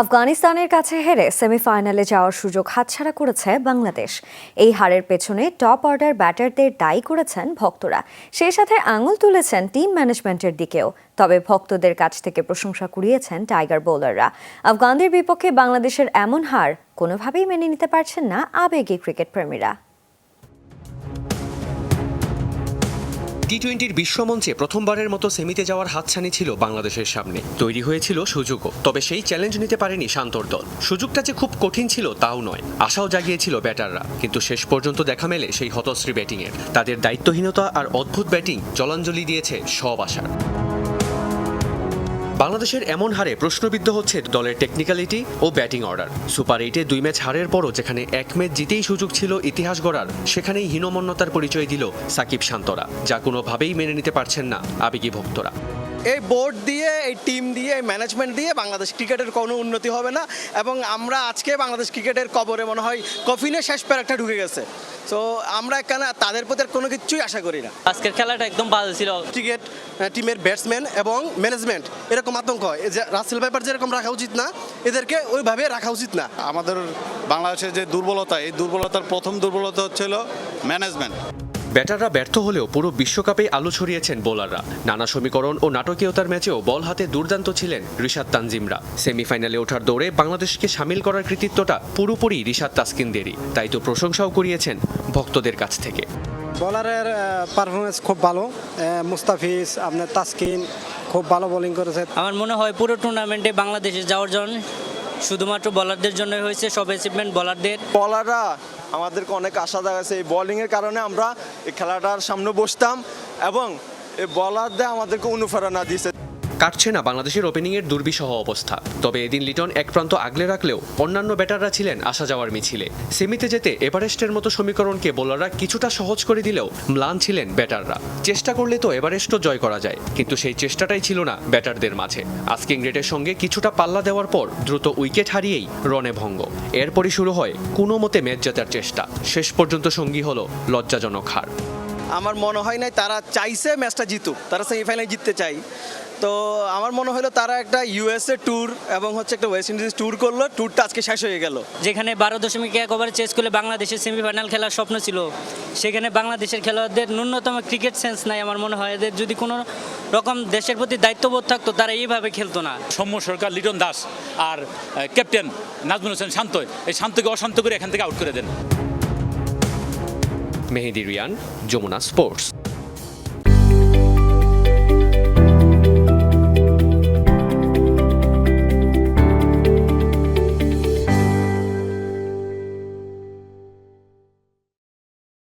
আফগানিস্তানের কাছে হেরে সেমিফাইনালে যাওয়ার সুযোগ হাতছাড়া করেছে বাংলাদেশ। এই হারের পেছনে টপ অর্ডার ব্যাটারদের দায়ী করেছেন ভক্তরা। সেই সাথে আঙুল তুলেছেন টিম ম্যানেজমেন্টের দিকেও। তবে ভক্তদের কাছ থেকে প্রশংসা কুড়িয়েছেন টাইগার বোলাররা। আফগানদের বিপক্ষে বাংলাদেশের এমন হার কোনোভাবেই মেনে নিতে পারছেন না আবেগী ক্রিকেট প্রেমীরা। টি টোয়েন্টির বিশ্বমঞ্চে প্রথমবারের মতো সেমিতে যাওয়ার হাতছানি ছিল বাংলাদেশের সামনে। তৈরি হয়েছিল সুযোগও, তবে সেই চ্যালেঞ্জ নিতে পারেনি শান্তর দল। সুযোগটা যে খুব কঠিন ছিল তাও নয়। আশাও জাগিয়েছিল ব্যাটাররা। কিন্তু শেষ পর্যন্ত দেখা মেলে সেই হতশ্রী ব্যাটিংয়ের তাদের দায়িত্বহীনতা আর অদ্ভুত ব্যাটিং জলাঞ্জলি দিয়েছে সব আশার। বাংলাদেশের এমন হারে প্রশ্নবিদ্ধ হচ্ছে দলের টেকনিক্যালিটি ও ব্যাটিং অর্ডার সুপার এইটে দুই ম্যাচ হারের পরও যেখানে এক ম্যাচ জিতেই সুযোগ ছিল ইতিহাস গড়ার, সেখানেই হীনমন্যতার পরিচয় দিল সাকিব শান্তরা, যা কোনোভাবেই মেনে নিতে পারছেন না আবেগী ভক্তরা। এই বোর্ড দিয়ে এই টিম দিয়ে এই ম্যানেজমেন্ট দিয়ে বাংলাদেশ ক্রিকেটের কোনো উন্নতি হবে না। এবং আমরা আজকে বাংলাদেশ ক্রিকেটের কবরে মনে হয় কফিনের শেষ প্যারাকটা ঢুকে গেছে। তো আমরা এখানে তাদের প্রতি আর কোনো কিছুই আশা করি না। আজকের খেলাটা একদম ভালো ছিল। ক্রিকেট টিমের ব্যাটসম্যান এবং ম্যানেজমেন্ট এরকম আতঙ্ক। হয় যে রাসেল ভাইপার যেরকম রাখা উচিত না এদেরকে ওইভাবে রাখা উচিত না। আমাদের বাংলাদেশের যে দুর্বলতা এই দুর্বলতার প্রথম দুর্বলতা হচ্ছিল ম্যানেজমেন্ট ব্যাটাররা ব্যর্থ হলেও পুরো বিশ্বকাপে আলো ছড়িয়েছেন বোলাররা। নানা সমীকরণ ও নাটকীয়তার ম্যাচেও বল হাতে দুর্দান্ত ছিলেন রিশাদ তানজিমরা। সেমিফাইনালে ওঠার দৌড়ে বাংলাদেশকে সামিল করার কৃতিত্বটা পুরোপুরি রিশাদ তাসকিনদেরই। তাই তো প্রশংসাও করিয়েছেন ভক্তদের কাছ থেকে। বলারের পারফরমেন্স খুব ভালো। মুস্তাফিজ আপনার তাসকিন খুব ভালো বোলিং করেছে। আমার মনে হয় পুরো টুর্নামেন্টে বাংলাদেশে যাওয়ার জন্য শুধুমাত্র বলারদের জন্য হয়েছে সব অ্যাচিভমেন্ট বলারদের বলাররা আমাদেরকে অনেক আশা দেখাচ্ছে এই বলিংয়ের কারণে আমরা এই খেলাটার সামনে বসতাম এবং এই বলারদের আমাদেরকে অনুপ্রেরণা দিয়েছে। কাটছে না বাংলাদেশের ওপেনিংয়ের দুর্বিষহ অবস্থা। তবে এদিন লিটন এক প্রান্ত আগলে রাখলেও অন্যান্য ব্যাটাররা ছিলেন আসা যাওয়ার মিছিলে। সেমিতে যেতে এভারেস্টের মতো সমীকরণকে বোলাররা কিছুটা সহজ করে দিলেও ম্লান ছিলেন ব্যাটাররা। চেষ্টা করলে তো এভারেস্টও জয় করা যায়, কিন্তু সেই চেষ্টাটাই ছিল না ব্যাটারদের মাঝে। আস্কিং রেটের সঙ্গে কিছুটা পাল্লা দেওয়ার পর দ্রুত উইকেট হারিয়েই রনে ভঙ্গ। এরপরই শুরু হয় কোনো মতে ম্যাচ জেতার চেষ্টা। শেষ পর্যন্ত সঙ্গী হলো লজ্জাজনক হার। আমার মনে হয় নাই তারা চাইছে ম্যাচটা জিতুক, তারা সেমিফাইনালে জিততে চাই। তো আমার মনে হলো তারা একটা ইউএসএ ট্যুর এবং হচ্ছে একটা ওয়েস্ট ইন্ডিজ ট্যুর করল ট্যুরটা আজকে শেষ হয়ে গেল। যেখানে বারো দশমিক এক ওভারে চেস করলে বাংলাদেশের সেমিফাইনাল খেলার স্বপ্ন ছিল। সেখানে বাংলাদেশের খেলোয়াড়দের ন্যূনতম ক্রিকেট সেন্স নাই আমার মনে হয়। এদের যদি কোনো রকম দেশের প্রতি দায়িত্ববোধ থাকতো তারা এইভাবে খেলতো না। সৌম্য সরকার লিটন দাস আর ক্যাপ্টেন নাজমুল হোসেন শান্ত এই শান্তকে অশান্ত করে এখান থেকে আউট করে দেন। মেহেদি রিয়ান যমুনা স্পোর্টস